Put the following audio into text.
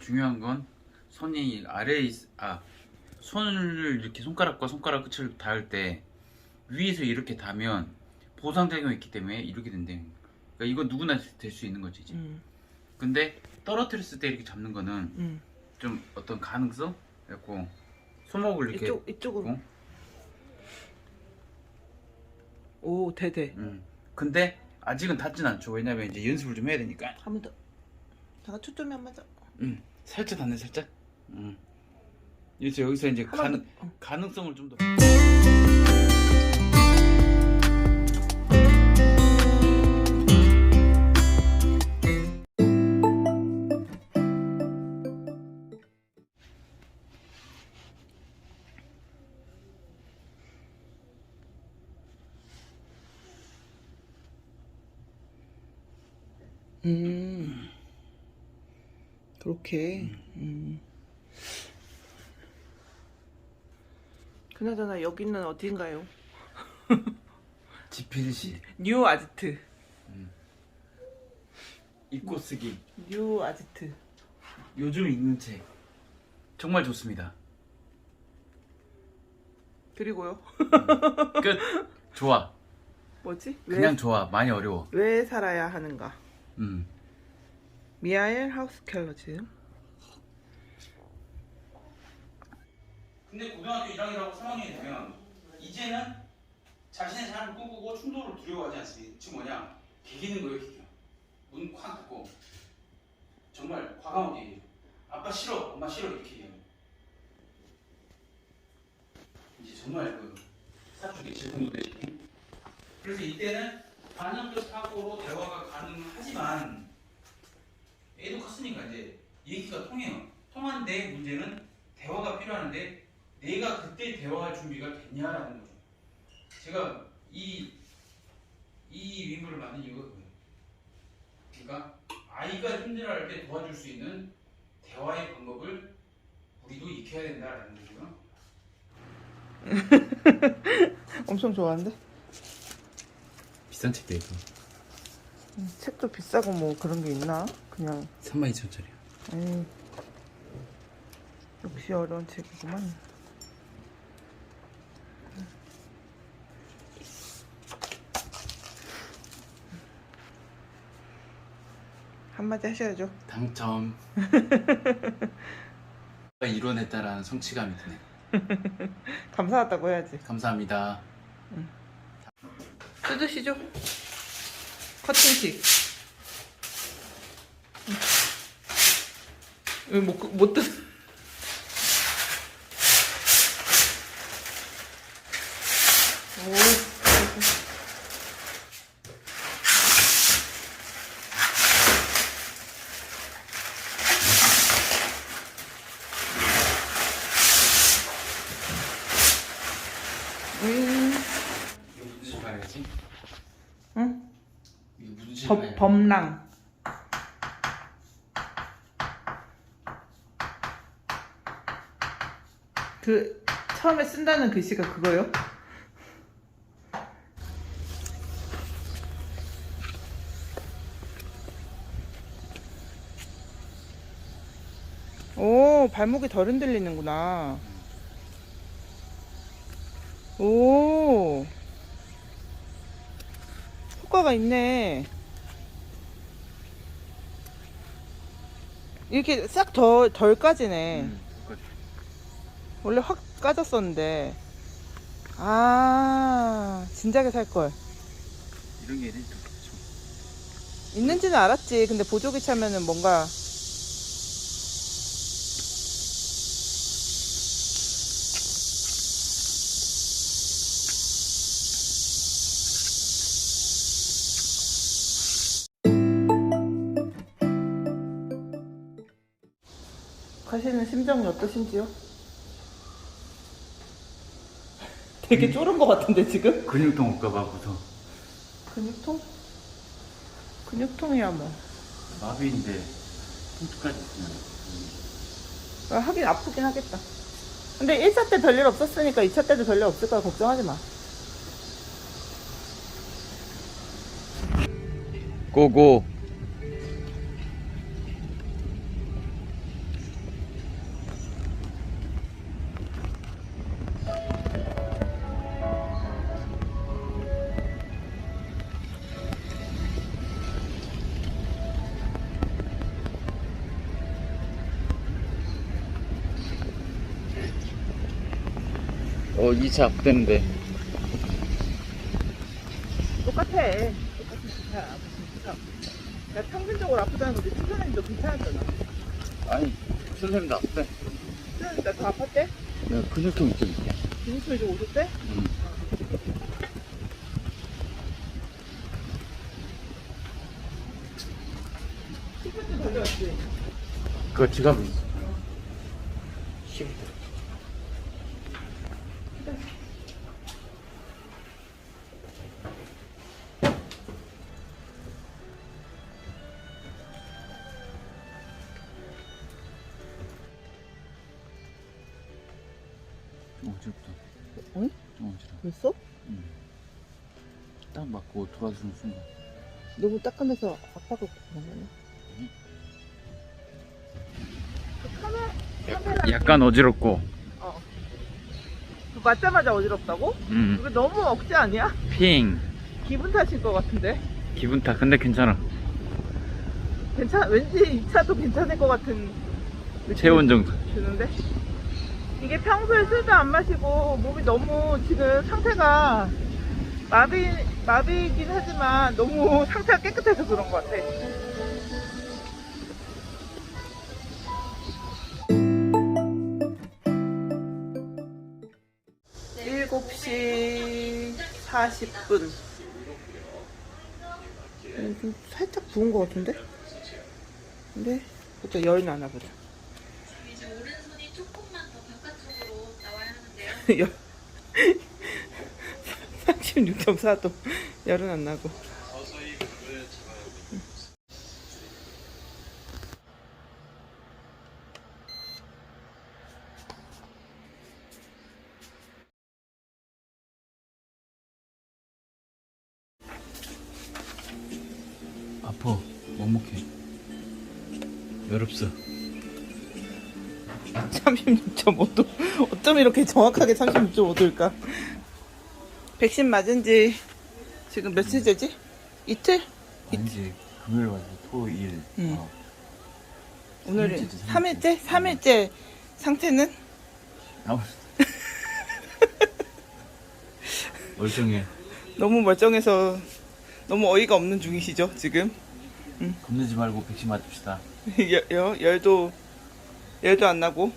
중요한 건 손이 아래에 있, 아 손을 이렇게 손가락과 손가락 끝을 닿을 때 위에서 이렇게 닿으면 보상작용이 있기 때문에 이렇게 된대. 그러니까 이거 누구나 될 수 있는 거지. 이제. 음, 근데 떨어뜨렸을 때 이렇게 잡는 거는 음. 좀 어떤 가능성? 그래갖고 손목을 이렇게 이쪽 이쪽으로. 어? 오 대대. 음. 근데 아직은 닿진 않죠. 왜냐면 이제 연습을 좀 해야 되니까. 한 번 더. 잠깐 초점이 안 맞아. 음. 살짝 닿네 살짝. 음. 그래서 여기서 이제 가능 더. 어. 가능성을 좀 더. 음. 그렇게. 음. 그나저나 여기는 어딘가요? 지필시 뉴 아지트. 읽고 쓰기 뉴 아지트. 요즘 읽는 책 정말 좋습니다. 그리고요. 끝. 좋아. 뭐지? 그냥 좋아. 많이 어려워. 왜, 왜 살아야 하는가? 음. 미하엘 하우스켈러즈. 근데 고등학교 1학년이라고 3학년이 되면 이제는 자신의 삶을 꿈꾸고 충돌을 두려워하지 않습니다. 지금 뭐냐? 개기는 거예요, 개기. 문콱 닫고 정말 과감하게 얘기해요. 아빠 싫어, 엄마 싫어 이렇게 얘기해요. 이제 정말 그 사춘기 질풍노 되시 그래서 이때는 반응적 사고로 대화가 가능하지만 얘기가 통해요. 통한데 문제는 대화가 필요한데 내가 그때 대화할 준비가 됐냐라는 거죠. 제가 이, 이 의무를 만든 이유가 그거예요. 그러니까 아이가 힘들어할 때 도와줄 수 있는 대화의 방법을 우리도 익혀야 된다라는 거고요. 엄청 좋아하는데? 비싼 책도 있고 음, 책도 비싸고 뭐 그런 게 있나? 그냥 32,000원짜리요. 에이, 역시 어려운 책이구만. 한마디 하셔야죠. 당첨. 이뤄냈다라는 성취감이 드네. 감사하다고 해야지. 감사합니다. 뜯으시죠. 커팅식. 못, 못 뜯, 오. 음, 이거 무슨 실 봐야지? 응? 이거 무슨 실 범, 봐야 범랑. 그 처음에 쓴다는 글씨가 그거요? 오 발목이 덜 흔들리는구나. 오 효과가 있네. 이렇게 싹더덜 까지네. 음. 원래 확 까졌었는데. 아, 진작에 살 걸. 이런 게 있는지. 있는지는 알았지. 근데 보조기 차면은 뭔가 가시는 심정이 어떠신지요? 되게 쫄은 것 같은데 지금? 근육통 올까봐 무서워. 근육통? 근육통이야 뭐. 마비인데 통증까지 있으면 아, 하긴 아프긴 하겠다. 근데 1차 때 별일 없었으니까 2차 때도 별일 없을 거야 걱정하지 마. 고고 어 2차 아프대는데 똑같아. 똑같은 기차. 야, 평균적으로 아프다는 거지. 추천했는데 괜찮았잖아. 아니 선생님도 아프대 추천했는데 더 아팠대? 내가 근육통 있게 근육통이 좀 오셨대? 응. 시간좀 걸려왔지. 그거 지갑에 있어 벌써? 딱 맞고 돌아주는 순간 너무 따끔해서 아파서 그런 거네. 약간 어지럽고 어. 그 맞자마자 어지럽다고? 음. 이거 너무 억지 아니야? 핑 기분 탓일 것 같은데? 기분 탓 근데 괜찮아 괜찮, 왠지 이 차도 괜찮을 것 같은 느낌이 체온 정도 드는데? 이게 평소에 술도 안 마시고 몸이 너무 지금 상태가 마비, 마비이긴 하지만 너무 상태가 깨끗해서 그런 것 같아. 일곱 시 40분. 음, 좀 살짝 부은 것 같은데? 근데, 일단 열이 나나 보자. 이제 오른손이 조금만 더 바깥쪽으로 나와야 하는데요. 열 36.4도 열은 안 나고. 아파. 먹먹해. 외롭어 36.5도 어쩜 이렇게 정확하게 36.5도일까 백신 맞은 지 지금 며칠째지? 이틀? 아니지 금요일 와서 토일 응. 어. 오늘이 삼일째지, 3일째? 3일째 상태는? 아무 멀쩡해 너무 멀쩡해서 너무 어이가 없는 중이시죠 지금 겁내지 말고 백신 맞읍시다 열, 열, 열도 열도 안 나고